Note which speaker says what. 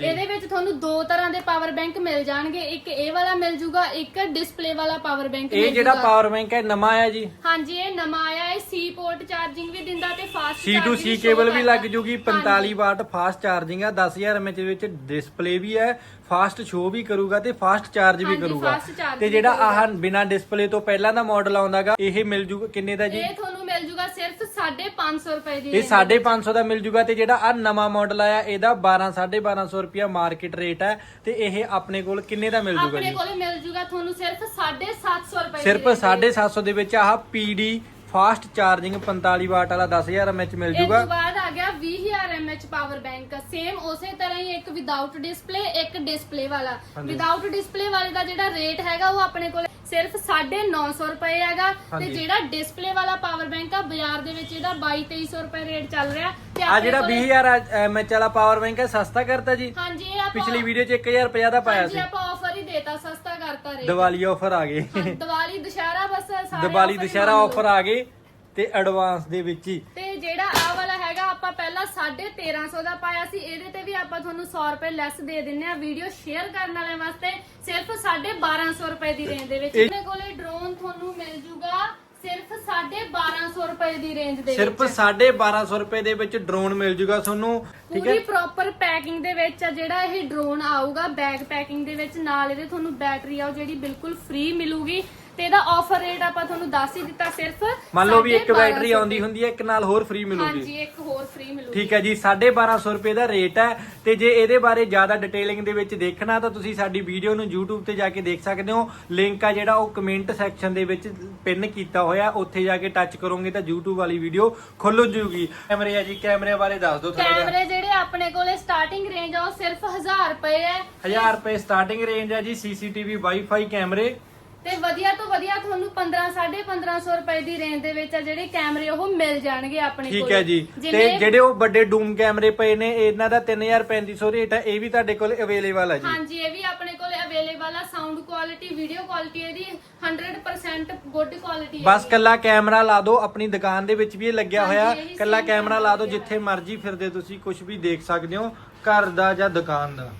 Speaker 1: ਇਹਦੇ ਵਿੱਚ ਤੁਹਾਨੂੰ ਦੋ ਤਰ੍ਹਾਂ ਦੇ ਪਾਵਰ ਬੈਂਕ ਮਿਲ ਜਾਣਗੇ। ਇੱਕ ਇਹ ਵਾਲਾ ਮਿਲ ਜੂਗਾ ਇੱਕ ਡਿਸਪਲੇ ਵਾਲਾ ਪਾਵਰ ਬੈਂਕ
Speaker 2: ਇਹ
Speaker 1: ਮਿਲ
Speaker 2: ਜਿਹੜਾ
Speaker 1: ਜੂਗਾ।
Speaker 2: ਪਾਵਰ ਬੈਂਕ ਹੈ ਨਵਾਂ ਆਇਆ ਜੀ?
Speaker 1: ਹਾਂਜੀ ਇਹ ਨਵਾਂ ਆਇਆ ਹੈ। ਸੀ ਪੋਰਟ ਚਾਰਜਿੰਗ ਵੀ ਦਿੰਦਾ ਤੇ fast
Speaker 2: C to C cable ਵੀ ਲੱਗ ਜੂਗੀ 45 ਵਾਟ ਫਾਸਟ ਚਾਰਜਿੰਗ ਆ 10000 mAh ਦੇ ਵਿੱਚ ਡਿਸਪਲੇ ਵੀ ਹੈ ਫਾਸਟ ਸ਼ੋ ਵੀ ਕਰੂਗਾ ਤੇ ਫਾਸਟ ਚਾਰਜ ਵੀ
Speaker 1: ਹਾਂਜੀ,
Speaker 2: ਕਰੂਗਾ।
Speaker 1: fast charge
Speaker 2: ਤੇ
Speaker 1: ਵੀ
Speaker 2: ਜਿਹੜਾ। ਆਹ ਬਿਨਾ ਡਿਸਪਲੇ ਤੋਂ ਪਹਿਲਾਂ ਦਾ ਮਾਡਲ ਆਉਂਦਾਗਾ ਇਹ ਮਿਲ ਜੂਗਾ ਕਿੰਨੇ ਦਾ ਜੀ?
Speaker 1: ਇਹ ਤੁਹਾਨੂੰ 550 ਰੁਪਏ ਦੀ
Speaker 2: ਇਹ 550 ਦਾ ਮਿਲ ਜੂਗਾ ਤੇ ਜਿਹੜਾ ਆ ਨਵਾਂ ਮਾਡਲ ਆਇਆ ਇਹਦਾ 12 1250 ਰੁਪਿਆ ਮਾਰਕੀਟ ਰੇਟ ਹੈ ਤੇ ਇਹ ਆਪਣੇ ਕੋਲ ਕਿੰਨੇ ਦਾ ਮਿਲ ਜੂਗਾ
Speaker 1: ਆਪਣੇ
Speaker 2: ਜੀ?
Speaker 1: ਕੋਲੇ ਮਿਲ ਜੂਗਾ ਤੁਹਾਨੂੰ ਸਿਰਫ 750 ਰੁਪਏ
Speaker 2: ਸਿਰਫ
Speaker 1: range ਦੇ
Speaker 2: 750 ਦੇ ਵਿੱਚ ਆਹ PD ਫਾਸਟ ਚਾਰਜਿੰਗ 45 ਵਾਟ ਵਾਲਾ 10000 mAh ਮਿਲ
Speaker 1: ਇਸ
Speaker 2: ਜੂਗਾ।
Speaker 1: ਤੋਂ ਬਾਅਦ ਆ ਗਿਆ 20000 mAh ਪਾਵਰ ਬੈਂਕ ਸੇਮ ਉਸੇ ਤਰ੍ਹਾਂ ਹੀ ਇੱਕ ਵਿਦਆਊਟ ਡਿਸਪਲੇ ਇੱਕ ਡਿਸਪਲੇ ਵਾਲਾ। ਵਿਦਆਊਟ ਡਿਸਪਲੇ ਵਾਲੇ ਦਾ ਜਿਹੜਾ ਰੇਟ ਹੈਗਾ ਉਹ ਆਪਣੇ ਕੋਲ ਸਿਰਫ 950 ਰੁਪਏ ਹੈਗਾ ਤੇ
Speaker 2: ਹਾਂਜੀ।
Speaker 1: ਜਿਹੜਾ ਡਿਸਪਲੇ ਵਾਲਾ ਪਾਵਰ ਬੈਂਕ ਆ ਬਾਜ਼ਾਰ ਦੇ ਵਿੱਚ ਇਹਦਾ 22-2300 ਰੁਪਏ ਰੇਟ ਚੱਲ ਰਿਹਾ ਤੇ
Speaker 2: ਆ
Speaker 1: ਆਪਣੇ
Speaker 2: ਜਿਹੜਾ
Speaker 1: ਕੋਲੇ-
Speaker 2: 20000 mAh ਵਾਲਾ ਪਾਵਰ ਬੈਂਕ ਹੈ ਸਸਤਾ ਕਰਤਾ ਜੀ।
Speaker 1: ਹਾਂਜੀ ਇਹ ਆਪਾਂ
Speaker 2: ਪਿਛਲੀ ਵੀਡੀਓ 'ਚ 1050 ਦਾ ਪਾਇਆ
Speaker 1: ਹਾਂਜੀ
Speaker 2: ਸੀ।
Speaker 1: ਆਪਾਂ ਆਫਰ ਹੀ ਦੇਤਾ ਸਸਤਾ ਕਰਤਾ ਰੇਟ
Speaker 2: ਦੀਵਾਲੀ ਆਫਰ ਆ ਗਏ
Speaker 1: ਹਾਂ, ਦੀਵਾਲੀ ਦੁਸ਼ਹਿਰਾ ਬਸ ਸਾਰੇ
Speaker 2: ਦੀਵਾਲੀ
Speaker 1: offer ਹੀ
Speaker 2: ਦੁਸ਼ਹਿਰਾ
Speaker 1: ਮੰਨ ਲਓ।
Speaker 2: ਆਫਰ ਆ ਗਏ ਤੇ ਐਡਵਾਂਸ ਦੇ ਵਿੱਚ ਹੀ।
Speaker 1: ਤੇ ਜਿਹੜਾ ਆ ਆਪਾਂ ਪਹਿਲਾਂ 1350 ਦਾ ਪਾਇਆ ਸੀ ਇਹਦੇ ਤੇ ਵੀ ਆਪਾਂ ਤੁਹਾਨੂੰ 100 ਰੁਪਏ ਲੈਸ ਦੇ ਦਿੰਨੇ ਆ ਵੀਡੀਓ ਸ਼ੇਅਰ ਕਰਨ ਵਾਲਿਆਂ ਵਾਸਤੇ ਸਿਰਫ 1250 ਰੁਪਏ ਦੀ ਰੇਂਜ ਦੇ ਵਿੱਚ।
Speaker 2: ਇਹ-
Speaker 1: ਇਹਦੇ ਕੋਲੇ ਡਰੋਨ ਤੁਹਾਨੂੰ ਮਿਲ ਜੂਗਾ ਸਿਰਫ 1250 ਰੁਪਏ ਦੀ ਰੇਂਜ ਦੇ
Speaker 2: ਸਿਰਫ
Speaker 1: ਵਿੱਚ।
Speaker 2: 1250 ਰੁਪਏ ਦੇ ਵਿੱਚ ਡਰੋਨ ਮਿਲ ਜੂਗਾ ਤੁਹਾਨੂੰ ਠੀਕ
Speaker 1: ਪੂਰੀ
Speaker 2: ਹੈ?
Speaker 1: ਪ੍ਰੋਪਰ ਪੈਕਿੰਗ ਦੇ ਵਿੱਚ ਆ ਜਿਹੜਾ ਇਹ ਡਰੋਨ ਆਊਗਾ ਬੈਗ ਪੈਕਿੰਗ ਦੇ ਵਿੱਚ ਨਾਲ ਇਹਦੇ ਤੁਹਾਨੂੰ ਬੈਟਰੀ ਆ ਜਿਹੜੀ ਬਿਲਕੁਲ ਫ੍ਰੀ ਮਿਲੂਗੀ। ਤੇ ਇਹਦਾ ਆਫਰ ਰੇਟ ਆਪਾਂ ਤੁਹਾਨੂੰ ਦੱਸ ਹੀ ਦਿੱਤਾ ਸਿਰਫ
Speaker 2: ਮੰਨ ਲਓ ਵੀ ਇੱਕ
Speaker 1: 1250
Speaker 2: ਬੈਟਰੀ ਆਉਂਦੀ ਹੁੰਦੀ ਹੈ ਇੱਕ ਨਾਲ ਹੋਰ ਫ੍ਰੀ ਮਿਲੂਗੀ।
Speaker 1: ਹਾਂਜੀ ਇੱਕ ਹੋਰ ਫ੍ਰੀ ਮਿਲੂਗੀ।
Speaker 2: ਠੀਕ ਹੈ ਜੀ 1250 ਰੁਪਏ ਦਾ ਰੇਟ ਹੈ। ਤੇ ਜੇ ਇਹਦੇ ਬਾਰੇ ਜ਼ਿਆਦਾ ਡਿਟੇਲਿੰਗ ਦੇ ਵਿੱਚ ਦੇਖਣਾ ਤਾਂ ਤੁਸੀਂ ਸਾਡੀ ਵੀਡੀਓ ਨੂੰ YouTube ਤੇ ਜਾ ਕੇ ਦੇਖ ਸਕਦੇ ਹੋ। ਲਿੰਕ ਆ ਜਿਹੜਾ ਉਹ ਕਮੈਂਟ ਸੈਕਸ਼ਨ ਦੇ ਵਿੱਚ ਪਿੰਨ ਕੀਤਾ ਹੋਇਆ ਉੱਥੇ ਜਾ ਕੇ ਟੱਚ ਕਰੋਗੇ ਤਾਂ YouTube ਵਾਲੀ ਵੀਡੀਓ ਖੁੱਲ ਜੂਗੀ। ਕੈਮਰੇ ਆ ਜੀ ਕੈਮਰੇ ਬਾਰੇ ਦੱਸ ਦਿਓ ਥੋੜਾ ਜਿਹਾ।
Speaker 1: ਕੈਮਰੇ ਜਿਹੜੇ ਆਪਣੇ ਕੋਲੇ ਸਟਾਰਟਿੰਗ ਰੇਂਜ ਆ ਉਹ ਸਿਰਫ 1000 ਰੁਪਏ ਹੈ।
Speaker 2: 1000 ਰੁਪਏ ਸਟਾਰਟਿੰਗ ਰੇਂਜ ਹੈ ਜੀ CCTV ਵਾਈਫਾਈ ਕੈਮਰੇ।
Speaker 1: ਤੇ ਵਧੀਆ ਤੋਂ ਵਧੀਆ ਤੁਹਾਨੂੰ 15 1550 ਰੁਪਏ ਦੀ ਰੇਂਜ ਦੇ ਵਿੱਚ ਆ ਜਿਹੜੇ ਕੈਮਰੇ ਉਹ ਮਿਲ ਜਾਣਗੇ ਆਪਣੇ ਕੋਲ।
Speaker 2: ਠੀਕ ਹੈ ਜੀ। ਤੇ ਜਿਹੜੇ ਉਹ ਵੱਡੇ ਡੂਮ ਕੈਮਰੇ ਪਏ ਨੇ ਇਹਨਾਂ ਦਾ 3350 ਰੇਟ ਹੈ ਇਹ ਵੀ ਤੁਹਾਡੇ ਕੋਲ ਅਵੇਲੇਬਲ ਹੈ ਜੀ।
Speaker 1: ਹਾਂਜੀ ਇਹ ਵੀ ਆਪਣੇ ਕੋਲੇ ਅਵੇਲੇਬਲ ਆ। ਸਾਊਂਡ ਕੁਆਲਿਟੀ ਵੀਡੀਓ ਕੁਆਲਿਟੀ ਇਹਦੀ 100% ਗੁੱਡ ਕੁਆਲਿਟੀ ਹੈ
Speaker 2: ਬਸ ਕੱਲਾ ਕੈਮਰਾ ਲਾ ਦਿਓ ਆਪਣੀ ਦੁਕਾਨ ਦੇ ਵਿੱਚ ਵੀ ਇਹ ਲੱਗਿਆ
Speaker 1: ਹਾਂਜੀ,
Speaker 2: ਹੋਇਆ।
Speaker 1: ਇਹੀ
Speaker 2: ਕੱਲਾ
Speaker 1: same
Speaker 2: ਕੈਮਰਾ ਲਾ ਦਿਓ ਜਿੱਥੇ ਮਰਜ਼ੀ ਫਿਰਦੇ ਤੁਸੀਂ ਕੁਝ ਵੀ ਦੇਖ ਸਕਦੇ ਹੋ ਘਰ ਦਾ ਜਾਂ ਦੁਕਾਨ ਦਾ।